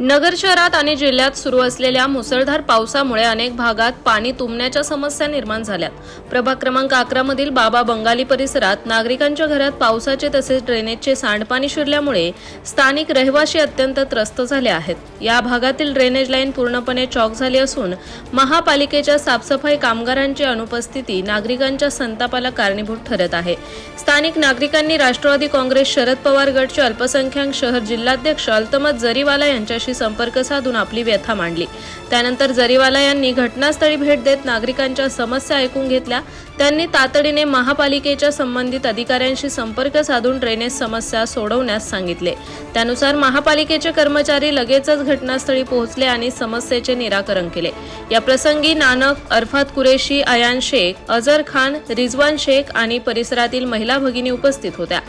नगर शहरात आणि जिल्ह्यात सुरू असलेल्या मुसळधार पावसामुळे अनेक भागात पाणी तुंबण्याच्या समस्या निर्माण झाल्यात. प्रभाग क्रमांक अकरा मधील बाबा बंगाली परिसरात नागरिकांच्या घरात पावसाचे तसेच ड्रेनेजचे सांडपाणी शिरल्यामुळे स्थानिक रहिवासी अत्यंत त्रस्त झाले आहेत. या भागातील ड्रेनेज लाईन पूर्णपणे चॉक झाली असून महापालिकेच्या साफसफाई कामगारांची अनुपस्थिती नागरिकांच्या संतापाला कारणीभूत ठरत आहे. स्थानिक नागरिकांनी राष्ट्रवादी काँग्रेस शरद पवार गटचे अल्पसंख्याक शहर जिल्हाध्यक्ष अल्तमत जरीवाला यांच्याशी संपर्क साधून आपली व्यथा मांडली. त्यानंतर जरीवाला यांनी घटनास्थळी भेट देत नागरिकांच्या समस्या ऐकून घेतल्या. त्यांनी तातडीने महापालिकेच्या संबंधित अधिकाऱ्यांशी संपर्क साधून ड्रेनेज समस्या सोडवण्यास सांगितले. त्यानुसार महापालिकेचे कर्मचारी लगेचच घटनास्थळी पोहोचले आणि समस्येचे निराकरण केले. या प्रसंगी नानक अरफात कुरेशी अयान शेख अझर खान रिजवान शेख आणि परिसरातील महिला भगिनी उपस्थित होत्या.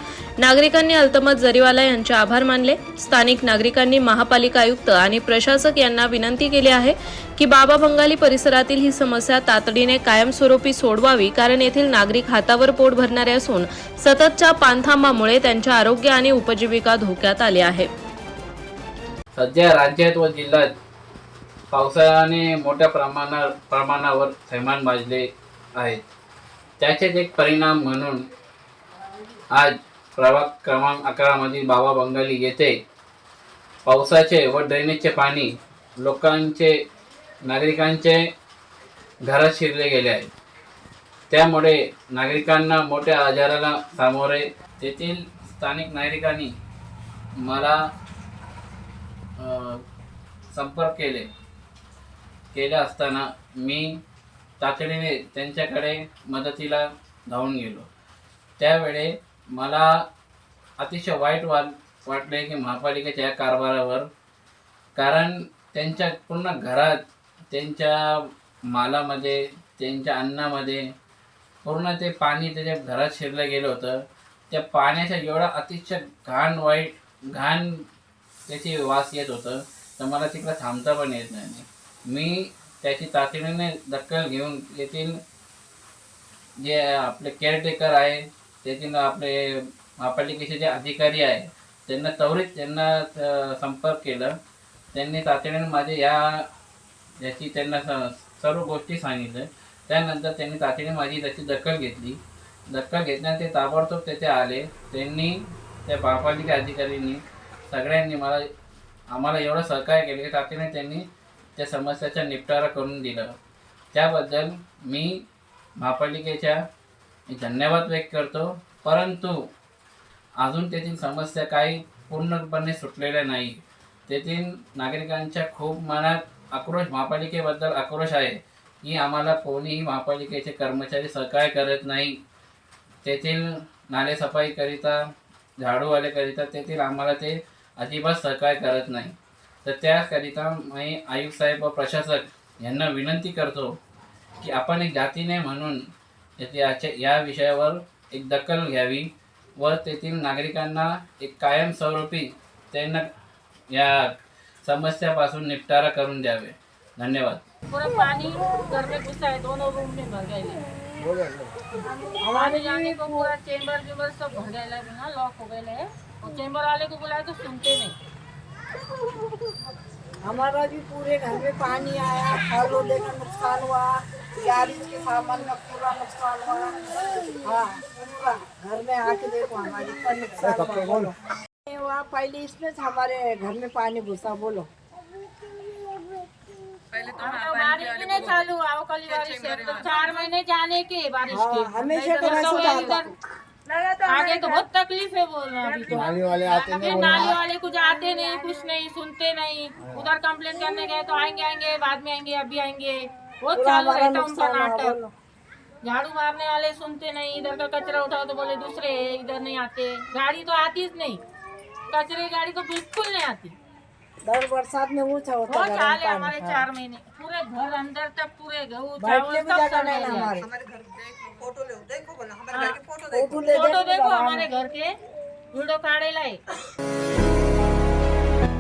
नागरिकांनी अल्तमत जरीवाला यांचे आभार मानले. स्थानिक नागरिकांनी महापालिका आयुक्त आणि प्रशासक यांना विनंती केली आहे की बाबा बंगाली परिसरातील ही समस्या तातडीने कायमस्वरूपी सोडवावी कारण येथील नागरिक हातावर पोट भरणारे असून सततच्या पाणथांबामुळे त्यांच्या आरोग्य आणि उपजीविका धोक्यात आली आहे. सध्या राज्यात व जिल्ह्यात पावसाने मोठ्या प्रमाणा प्रमाणावर थैमान भाजले आहेत त्याचेच एक परिणाम म्हणून आज प्रभाग क्रमांक अकरामधील बाबा बंगाली येथे पावसाचे व ड्रेनेजचे पाणी लोकांचे नागरिकांचे घरात शिरले गेले आहे. त्यामुळे नागरिकांना मोठ्या आजाराला सामोरे तेथील स्थानिक नागरिकांनी मला संपर्क केले. केले असताना मी तातडीने त्यांच्याकडे मदतीला धावून गेलो. त्यावेळे मला अतिशय वाईट वाट वाटले की महापालिकेच्या या कारभारावर. कारण त्यांच्या पूर्ण घरात त्यांच्या मालामध्ये त्यांच्या अन्नामध्ये पूर्ण ते पाणी त्याच्या घरात शिरलं गेलं होतं. त्या पाण्याचा एवढा अतिशय घाण वाईट घाण त्याची वास येत होतं. तर मला तिकडं थांबता पण येत नाही. मी त्याची तातडीने दखल घेऊन येथील जे आपले केअरटेकर आहे तेथील आपले महापालिकेचे जे अधिकारी आहे त्यांना त्वरित त्यांना संपर्क केलं. त्यांनी तातडीने माझे या याची त्यांना स- सर्व गोष्टी सांगितलं त्यानंतर त्यांनी तातडीने माझी त्याची दखल घेतली. दखल घेतल्याने ते ताबडतोब तेथे आले. त्यांनी त्या महापालिका अधिकाऱ्यांनी सगळ्यांनी मला आम्हाला एवढं सहकार्य केलं की तातडीने त्यांनी त्या समस्याचा निपटारा करून दिलं. त्याबद्दल मी महापालिकेच्या मी धन्यवाद व्यक्त करतो. परंतु अजून तेथील समस्या काही पूर्णपणे सुटलेल्या नाही. तेथील नागरिकांच्या खूप मनात आक्रोश महापालिकेबद्दल आक्रोश आहे की आम्हाला कोणीही महापालिकेचे कर्मचारी सहकार्य करत नाही. तेथील नालेसफाईकरिता झाडूवालेकरिता तेथील आम्हाला ते अजिबात सहकार्य करत नाही. तर त्याकरिता मी आयुक्त साहेब व प्रशासक यांना विनंती करतो की आपण एक जातीने म्हणून याच्या या विषयावर एक दखल घ्यावी व तेथील नागरिकांना एक कायमस्वरूपी त्यांना या समस्यापासून निपटारा करून द्यावे. धन्यवाद. पूरा पानी घर में घुसा है दोनों रूम में भर गए हमारे जाने को पूरा चेम्बर वेम्बर सब भर गए है ना लॉक हो गए है और चेम्बर वाले को बुलाए तो सुनते नहीं. हमारा भी पूरे घर में पानी आया फल का नुकसान हुआ। के सामान का पूरा नुकसान हुआ। हाँ पूरा। घर में आके देखो हमारे का नुकसान बोलो। हुआ पहले इसमें हमारे घर में पानी घुसा बोलो। अब तो बारिश भी नहीं चालू हुआ वो कल बारिश तो चार महीने जाने के बारिश हाँ, के हमेशा तो तो इधर आगे तो बहुत तकलीफ़ है बोल रहे अभी तो। नाली वाले आते नहीं। नाली वाले कुछ आते नहीं कुछ नहीं सुनते नहीं। उधर कंप्लेन करने गए तो आएँगे आएँगे बाद में आएँगे अभी आएँगे। चालू रहता है उनका नाटक झाड़ू मारने वाले सुनते नहीं इधर का कचरा उठाओ तो बोले दूसरे है, इधर नहीं आते. गाड़ी तो आती ही नहीं. कचरे की गाड़ी तो बिल्कुल नहीं आती. दर बरसात में ऊंचा होता है हमारे चार महीने. पूरे घर अंदर तक पूरे गेहूँ चावल सब सड़। हमारे फोटो ले देखो बोला हमारे। घर के फोटो देखो। फोटो ले फोटो देखो हमारे घर के. वीडियो काढेला आहे.